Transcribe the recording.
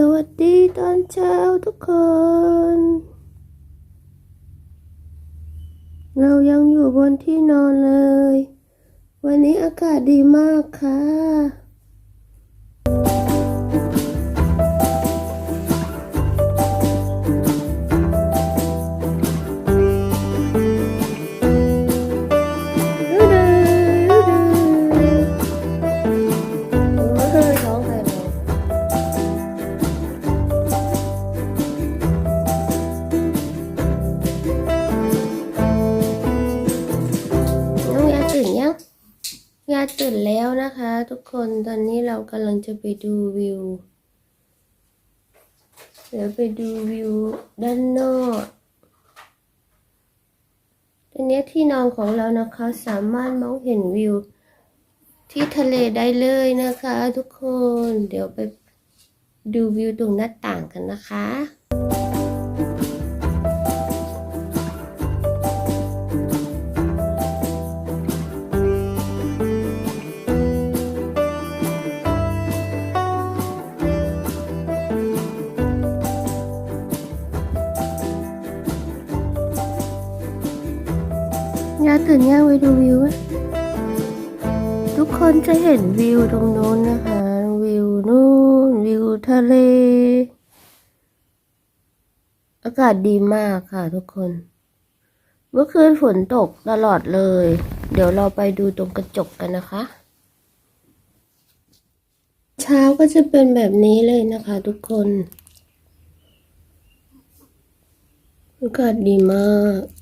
สวัสดีตอนเช้าทุกคน เรายังอยู่บนที่นอนเลย วันนี้อากาศดีมากค่ะ ตื่นแล้วนะคะ ทุกคนตอนนี้เรากำลังจะไปดูวิว เดี๋ยวไปดูวิวด้านนอกตอนนี้ที่นอนของเรานะคะสามารถมองเห็นวิว ที่ทะเลได้เลยนะคะ ทุกคนเดี๋ยวไปดูวิวตรงหน้าต่างกันนะคะ ยาตื่นยังไปดูวิว ทุกคนจะเห็นวิวตรงโน้นนะคะ วิวนู่นวิวทะเล อากาศดีมากค่ะทุกคน เมื่อคืนฝนตกตลอดเลย เดี๋ยวเราไปดูตรงกระจกกันนะคะ เช้าก็จะเป็นแบบนี้เลยนะคะทุกคน อากาศดีมาก